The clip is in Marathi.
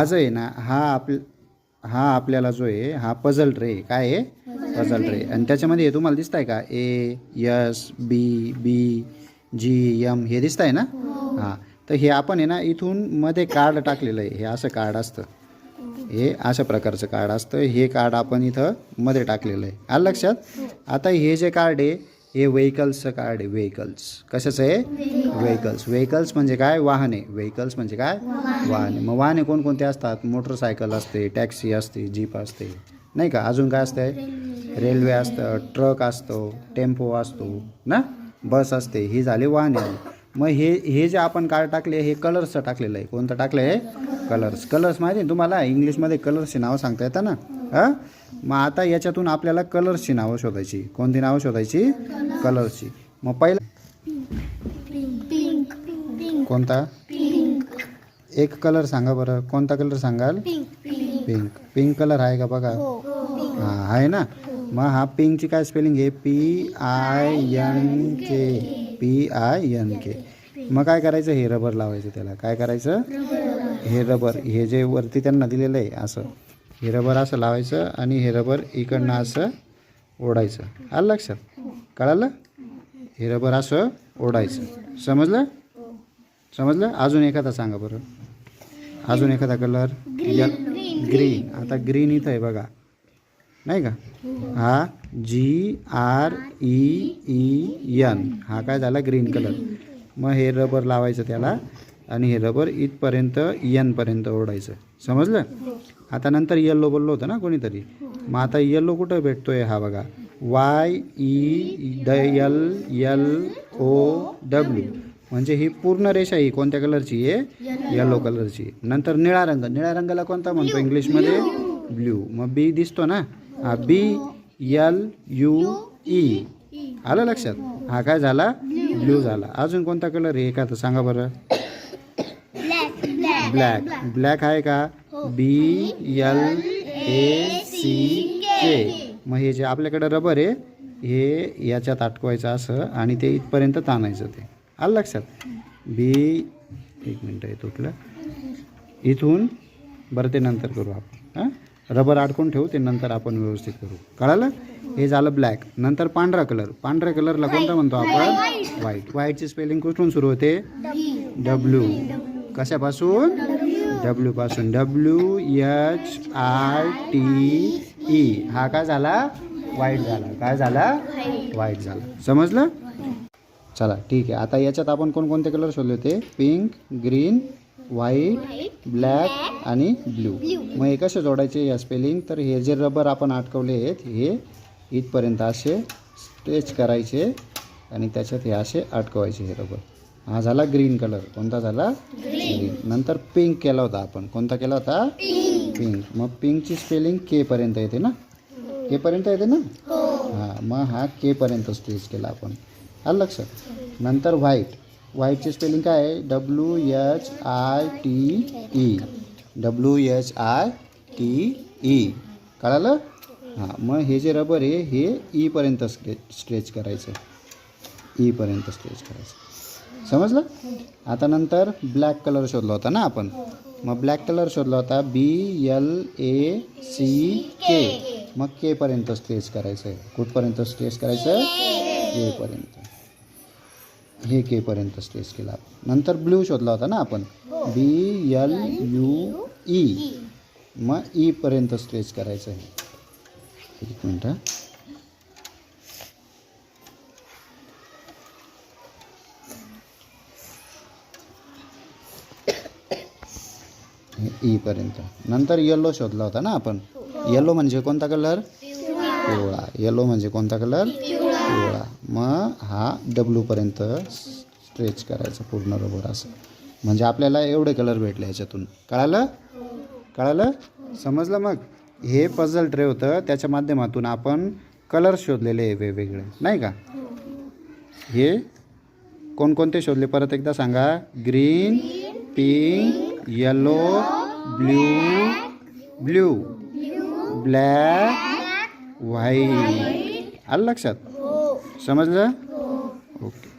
हा जो आहे ना हा आप हा आपल्याला जो आहे हा पझल ट्रे. काय आहे? पझल ट्रे आणि त्याच्यामध्ये हे तुम्हाला दिसत आहे का? ए यस बी बी जी एम हे दिसत आहे ना? हां. तर हे आपण आहे ना इथून मध्ये कार्ड टाकलेलं आहे. हे असं कार्ड असतं. हे अशा प्रकारचं कार्ड असतं. हे कार्ड आपण इथं मध्ये टाकलेलं आहे. आलं लक्षात? आता हे जे कार्ड आहे हे व्हेकल्सचं कार्ड आहे व्हेकल्स. कशाचं आहे? व्हेकल्स. व्हेकल्स म्हणजे काय? वाहने. व्हेकल्स म्हणजे काय? वाहने. मग वाहने कोणकोणते असतात? मोटरसायकल असते टॅक्सी असते जीप असते. नाही का? अजून काय असते रेल्वे असतं ट्रक असतो टेम्पो असतो ना? बस असते. ही झाली वाहने. मग हे हे जे आपण कार्ड टाकले हे कलर्सचं टाकलेलं आहे. कोणतं टाकलं आहे कलर्स. कलर्स माहिती आहे तुम्हाला? इंग्लिशमध्ये कलर्सची नावं सांगता येतं ना? हां? मग आता याच्यातून आपल्याला कलर्सची नावं शोधायची. कोणती नावं शोधायची? कलर्सची. मग पहिला कोणता? एक कलर सांगा बरं. कोणता कलर सांगाल? पिंक. पिंक कलर आहे का बघा? हां आहे ना? मग हा पिंकची काय स्पेलिंग आहे? P I N K P I N K मग काय करायचं? हे रबर लावायचं त्याला. काय करायचं? हे रबर हे जे वरती त्यांना दिलेलं आहे असं. हे रबर असं लावायचं आणि हे रबर इकडनं असं ओढायचं. आलं लक्षात? कळालं? हे रबर असं ओढायचं. समजलं? समजलं? अजून एखादा सांगा बरं. अजून एखादा कलर यल ग्रीन आता ग्रीन इथं आहे बघा. नाही का? हा G R E E N हा काय झाला? ग्रीन कलर मग हे रबर लावायचं त्याला. आणि हे रबर इथपर्यंत एनपर्यंत ओढायचं समजलं? आता नंतर येल्लो बोललो होतं ना कोणीतरी. मग आता येल्लो कुठं भेटतोय हा बघा. वाय ई ड यल यल ओ डब्ल्यू म्हणजे ही पूर्ण रेषा ही कोणत्या कलरची आहे येलो कलरची नंतर निळा रंग. निळ्या रंगाला कोणता म्हणतो इंग्लिशमध्ये? ब्ल्यू मग बी दिसतो ना? हा बी यल यू ई आलं लक्षात? हा काय झाला? ब्ल्यू झाला. अजून कोणता कलर आहे? का तर सांगा बरं. ब्लॅक. ब्लॅक आहे का? B L A C K. मग हे जे आपल्याकडे रबर आहे हे याच्यात अटकवायचं असं आणि ते इथपर्यंत ताणायचं ते. आलं लक्षात? बी एक मिनटं आहे तुटलं. इथून बरं ते नंतर करू आपण. हां? रबर अडकून ठेवू ते नंतर आपण व्यवस्थित करू. कळालं? हे झालं ब्लॅक. नंतर पांढरा कलर. पांढऱ्या कलरला कोणता म्हणतो आपण? व्हाईट व्हाईटची स्पेलिंग कुठून सुरू होते? डब्ल्यू कशापासून? डब्ल्यू पासून. W H I T E हा काय झाला? वाईट झाला. काय झाला? वाईट झाला. समजलं? चला ठीक आहे. आता याच्यात आपण कोणकोणते कलर शोधले होते? पिंक ग्रीन व्हाईट ब्लॅक आणि ब्ल्यू मग हे कसे जोडायचे या स्पेलिंग तर हे जे रबर आपण अटकवले आहेत हे इथपर्यंत असे स्ट्रेच करायचे आणि त्याच्यात हे असे अटकवायचे हे रबर हा झाला ग्रीन कलर. कोणता झाला? ग्रीन. नंतर पिंक केला होता आपण. कोणता केला होता? पिंक. मग पिंकची स्पेलिंग के पर्यंत येते ना? के पर्यंत येते ना? हां. मग हा के पर्यंत स्ट्रेच केला आपण. आलं लक्षात? नंतर व्हाईट व्हाईटची स्पेलिंग काय आहे? W H I T E W H I T E कळालं? हां मग हे जे रबर आहे हे ईपर्यंत स्ट्रे स्ट्रेच करायचं. ईपर्यंत स्ट्रेच करायचं. समजलं? आता नंतर ब्लॅक कलर शोधला होता ना आपण. मग ब्लॅक कलर शोधला होता बी एल ए सी के मग के पर्यंत करायचं आहे कुठपर्यंत स्ट्रेस करायचं के पर्यंत. हे के पर्यंत केला नंतर ब्ल्यू शोधला होता ना आपण. बी एल यू ई मग ई पर्यंत करायचं आहे एक मिनटं ईपर्यंत. नंतर येलो शोधला होता ना आपण? येलो म्हणजे कोणता कलर पिवळा. येलो म्हणजे कोणता कलर पिवळा. मग हा डब्ल्यूपर्यंत स्ट्रेच करायचं पूर्ण रबर असं. म्हणजे आपल्याला एवढे कलर भेटले ह्याच्यातून. कळालं? कळालं? समजलं मग? हे पझल ट्रे होतं. त्याच्या माध्यमातून आपण कलर शोधलेले वेगवेगळे. नाही का? हे कोणकोणते शोधले? परत एकदा सांगा. Green pink yellow blue blue black white आलं लक्षात? समजलं? ओके.